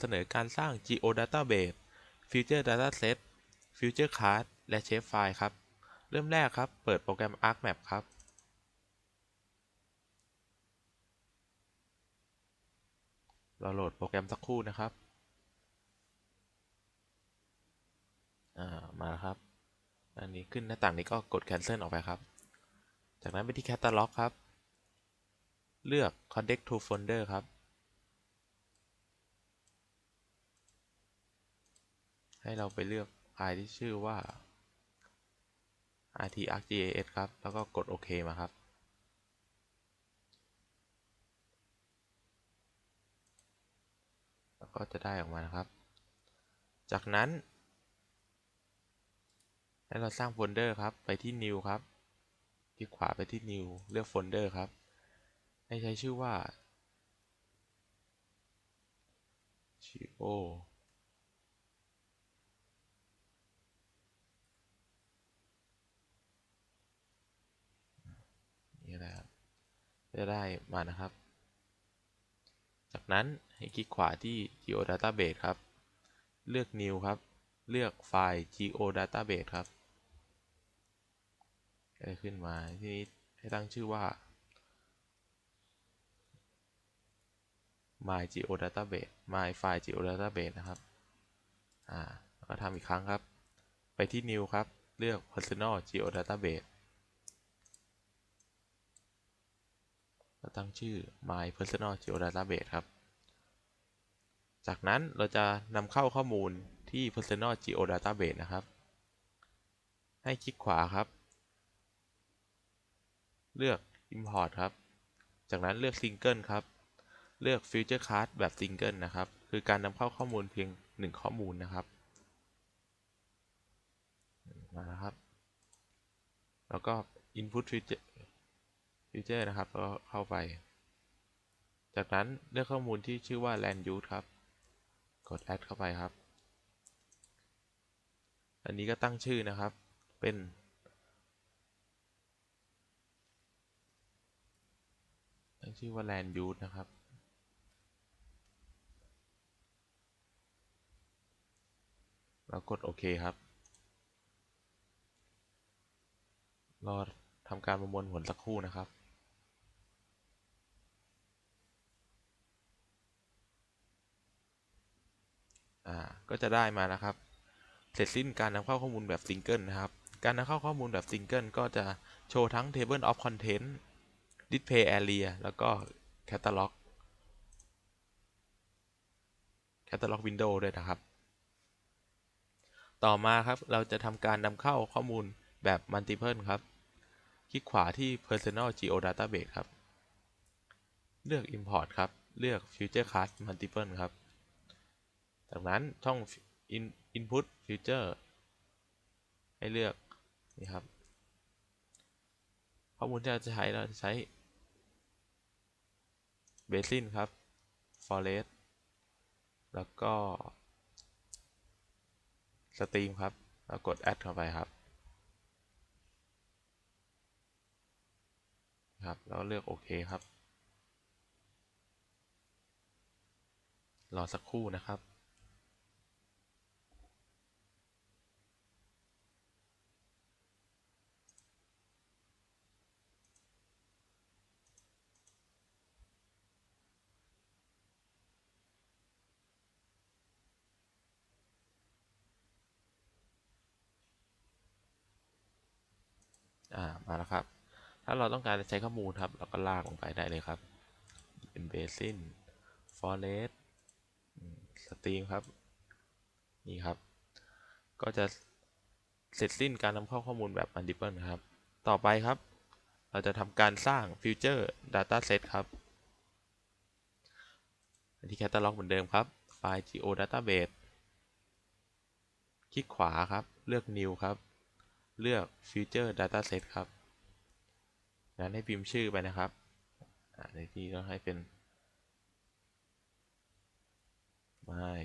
เสนอการสร้าง Geodatabase Future Dataset Future Card และ Shapefile ครับ เริ่มแรกครับ เปิดโปรแกรม ArcMap ครับ เราโหลดโปรแกรมสักครู่นะครับอ่ามาแล้วครับ อันนี้ขึ้นหน้าต่างนี้ก็กด cancel ออกไปครับ จากนั้นไปที่ catalog ครับ เลือก connect to folder ครับ ให้เราไปเลือกไฟล์ที่ชื่อว่า rt.arcgas ครับ แล้วก็กดโอเคมาครับ แล้วก็จะได้ออกมานะครับ จากนั้น ให้เราสร้างโฟลเดอร์ครับ ไปที่ new ครับคลิกขวาไปที่ new เลือกโฟลเดอร์ครับ ให้ใช้ชื่อว่า geo นี่นะครับ จะได้มานะครับ จากนั้นให้คลิกขวาที่ geodatabase ครับ เลือก new ครับ เลือกไฟล์ geodatabase ครับจะขึ้นมาที่นี้ให้ตั้งชื่อว่า my geodatabase my file geodatabase นะครับ อ่าก็ทำอีกครั้งครับ ไปที่ new ครับ เลือก personal geodatabase ล้ว ตั้งชื่อ my personal geodatabase ครับ จากนั้นเราจะนำเข้าข้อมูลที่ personal geodatabase นะครับ ให้คลิกขวาครับ เลือก import ครับ จากนั้นเลือก single ครับ เลือก future card แบบ single นะครับ คือการนำเข้าข้อมูลเพียง 1 ข้อมูลนะครับ มาแล้วครับ แล้วก็ input future future นะครับก็เข้าไป จากนั้นเลือกข้อมูลที่ชื่อว่า land use ครับ กด add เข้าไปครับ อันนี้ก็ตั้งชื่อนะครับเป็น ตั้งชื่อว่า land use นะครับแล้วกดโอเคครับ รอทำการประมวลผลสักครู่นะครับ อ่าก็จะได้มานะครับ เสร็จสิ้นการนำเข้าข้อมูลแบบซิงเกิลนะครับ การนำเข้าข้อมูลแบบซิงเกิลก็จะโชว์ทั้ง Table of Content Display Area แล้วก็ Catalog Catalog Window ด้วยนะครับ ต่อมาครับเราจะทำการนำเข้าข้อมูลแบบ Multiple ครับ คลิกขวาที่ Personal Geodatabase ครับ เลือก Import ครับ เลือก Future Card Multiple ครับ จากนั้นช่อง input Future ให้เลือกนี่ครับข้อมูลที่เราจะใช้เราจะใช้ Basin ครับ Forest แล้วก็ Stream ครับแล้วกด Add เข้าไปครับครับแล้วเลือกโอเคครับ รอสักครู่นะครับ อ่ามาแล้วครับ ถ้าเราต้องการจะใช้ข้อมูลครับ เราก็ลากลงไปได้เลยครับ เป็นเบสิน forest สตรีมครับ นี่ครับ ก็จะเสร็จสิ้นการนำเข้าข้อมูลแบบ multiple นะครับ ต่อไปครับ เราจะทำการสร้าง future data set ครับ ที่ catalog เหมือนเดิมครับ ไฟล์ geodatabase คลิกขวาครับ เลือก new ครับ เลือก future dataset ครับงั้นให้พิมพ์ชื่อไปนะครับในที่ต้องให้เป็น my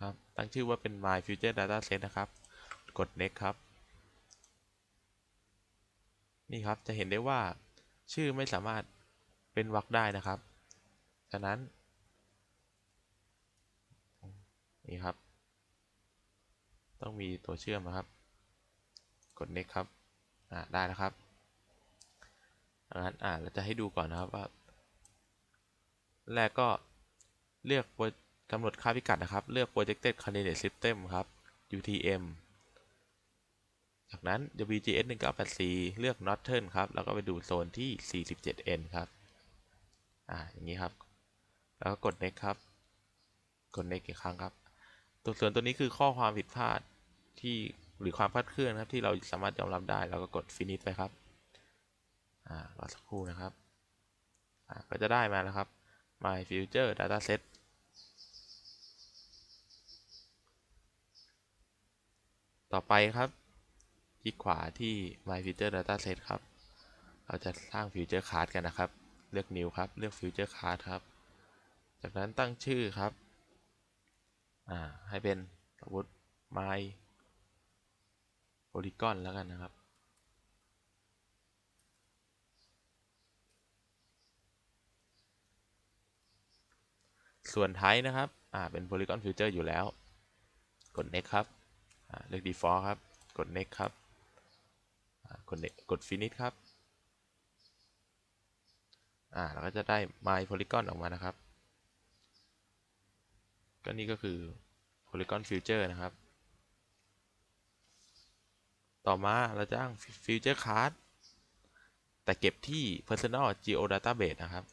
ครับ ตั้งชื่อว่าเป็น my future data set นะครับ กด next ครับ นี่ครับจะเห็นได้ว่าชื่อไม่สามารถเป็นวรรคได้นะครับฉะนั้นนี่ครับ ต้องมีตัวเชื่อมนะครับ กด next ครับอ่าได้แล้วครับดังนั้นอ่าเราจะให้ดูก่อนนะครับว่าแรกก็เลือกกำหนดค่าพิกัดนะครับ เลือก projected coordinate system ครับ UTM จากนั้น WGS 1984เลือก Northern ครับ แล้วก็ไปดูโซนที่ 47N ครับ อ่า อย่างนี้ครับ แล้วก็กด next ครับ กด next อีกครั้งครับ ตัวส่วนตัวนี้คือข้อความผิดพลาดที่หรือความคลาดเคลื่อนครับที่เราสามารถยอมรับได้ แล้วก็กด finish ไปครับ อ่า รอสักครู่นะครับ อ่า ก็จะได้มาแล้วครับ my future dataset ต่อไปครับ ลิกขวาที่ my future dataset ครับ เราจะสร้าง future card กันนะครับ เลือก new ครับ เลือก future card ครับ จากนั้นตั้งชื่อครับ อ่า ให้เป็นสมมติ my polygon แล้วกันนะครับส่วนไทป์นะครับ อ่า เป็น polygon future อยู่แล้ว กด next ครับ อ่า เลือก default ครับ กด next ครับ กดกด finish ครับ อ่าเราก็จะได้ my polygon ออกมานะครับ ก็นี่ก็คือ polygon future นะครับ ต่อมาเราจะอ้าง future card แต่เก็บที่ personal geo database นะครับ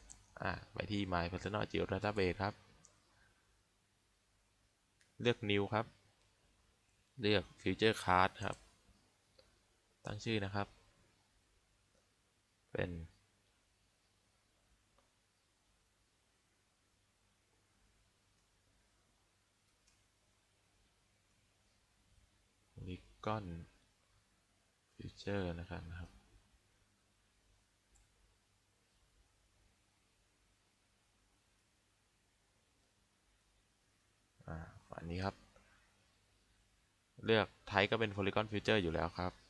อ่าไปที่ my personal geo database ครับ เลือก new ครับ เลือก future card ครับ ตั้งชื่อนะครับ เป็น polygon future นะครับนะครับอันนี้ครับ เลือกไทป์ก็เป็น polygon future อยู่แล้วครับ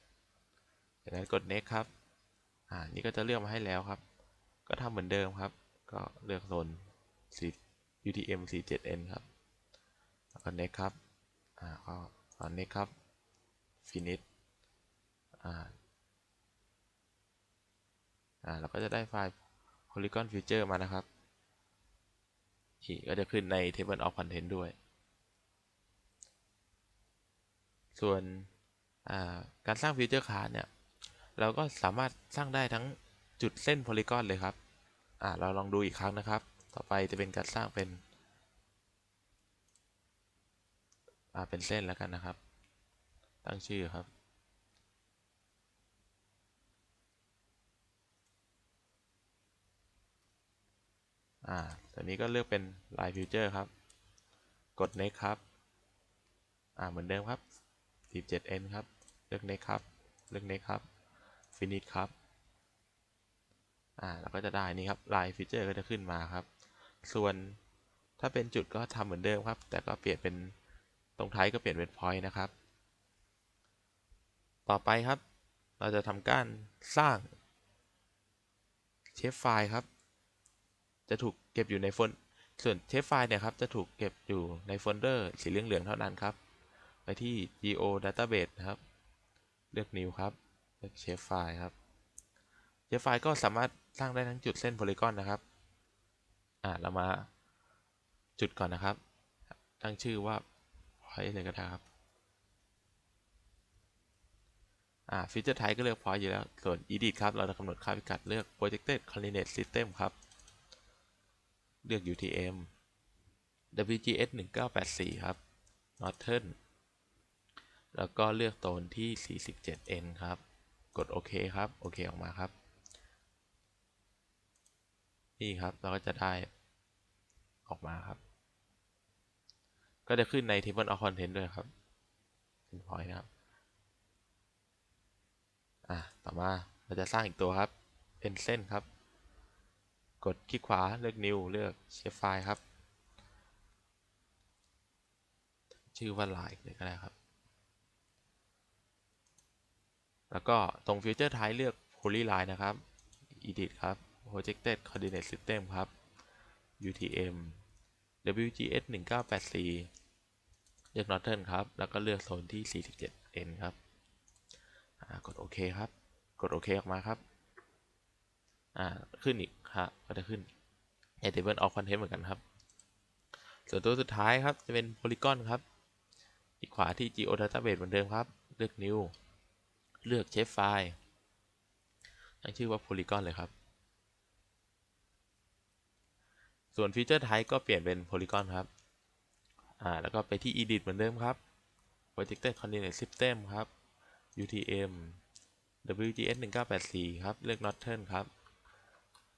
จากนั้นกด next ครับ อ่า นี่ก็จะเลือกมาให้แล้วครับ ก็ทำเหมือนเดิมครับ ก็เลือกโซน UTM 47N ครับ แล้วก็ next ครับ อ่า ก็ตอน next ครับ finish อ่า อ่า เราก็จะได้ไฟล์ polygon future มานะครับนี่ก็จะขึ้นใน table of content ด้วย ส่วนการสร้าง future card เนี่ย เราก็สามารถสร้างได้ทั้งจุดเส้น polygon เลยครับ อ่าเราลองดูอีกครั้งนะครับ ต่อไปจะเป็นการสร้างเป็น อ่า เป็นเส้นแล้วกันนะครับ ตั้งชื่อครับ อ่าตัวนี้ก็เลือกเป็น line future ครับ กด next ครับ อ่า เหมือนเดิมครับ 17n ครับ เลือก next ครับ เลือก next ครับ finish ครับ อ่าเราก็จะได้นี่ครับ line feature ก็จะขึ้นมาครับ ส่วนถ้าเป็นจุดก็ทำเหมือนเดิมครับ แต่ก็เปลี่ยนเป็นตรงท้ายก็เปลี่ยนเป็น point นะครับ ต่อไปครับ เราจะทำการสร้างเชฟไฟล์ครับ จะถูกเก็บอยู่ในโฟลส่วนเชฟไฟล์เนี่ยครับจะถูกเก็บอยู่ในโฟลเดอร์สีเหลืองๆเท่านั้นครับ ไปที่ geo database นะครับ เลือก new ครับ เลือกเชฟไฟล์ครับเชฟไฟล์ก็สามารถสร้างได้ทั้งจุดเส้นโพลีกอนนะครับ อ่าเรามาจุดก่อนนะครับ ตั้งชื่อว่า point เลยก็ได้ครับ อ่าฟีเจอร์ไทป์ก็เลือก point อยู่แล้ว ส่วน edit ครับ เราจะกำหนดค่าพิกัดเลือก projected coordinate system ครับ เลือก UTM WGS 1984 ครับ Northern แล้วก็เลือกโซนที่ 47N ครับ กดโอเคครับโอเคออกมาครับ นี่ครับเราก็จะได้ออกมาครับ ก็จะขึ้นใน Table of Content ด้วยครับเป็น point นะครับอะต่อมาเราจะสร้างอีกตัวครับเป็นเส้นครับ กดคลิกขวาเลือก new เลือก shape file ครับ ชื่อว่า line เลยก็ได้ครับ แล้วก็ตรง Future Type เลือก Polyline นะครับ Edit ครับ Projected Coordinate System ครับ UTM WGS 1984เลือก Northern ครับ แล้วก็เลือกโซนที่ 47N ครับกดโอเคครับ กดโอเคออกมาครับ อ่า ขึ้นอีกครับก็จะขึ้น a Table of Content เหมือนกันครับ ส่วนตัวสุดท้ายครับ จะเป็น Polygon ครับ อีกขวาที่ Geo Database เหมือนเดิมครับ เลือก New เลือก Shape File ตั้งชื่อว่า Polygon เลยครับ ส่วน Feature Type ก็เปลี่ยนเป็น Polygon ครับ อ่า แล้วก็ไปที่ Edit เหมือนเดิมครับ Projected Coordinate System ครับ UTM WGS 1984ครับ เลือก Northern ครับ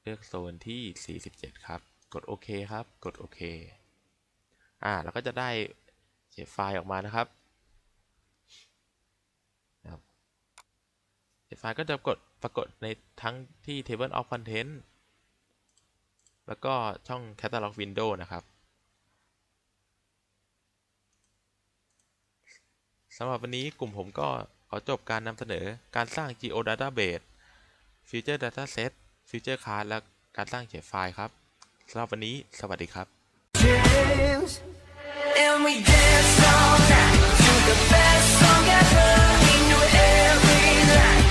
เลือกโซนที่ 47 ครับ กดโอเคครับ กดโอเคอ่า แล้วก็จะได้เชฟไฟล์ออกมานะครับเชฟ ไฟล์ก็จะกดปรากฏในทั้งที่ Table of Content แล้วก็ช่อง Catalog Window นะครับสำหรับวันนี้กลุ่มผมก็ขอจบการนำเสนอการสร้าง Geo Database Feature Dataset Feature Card และการสร้างเชฟไฟล์ครับสำหรับวันนี้สวัสดีครับ James, and we dance all night to the best song ever. We knew every line.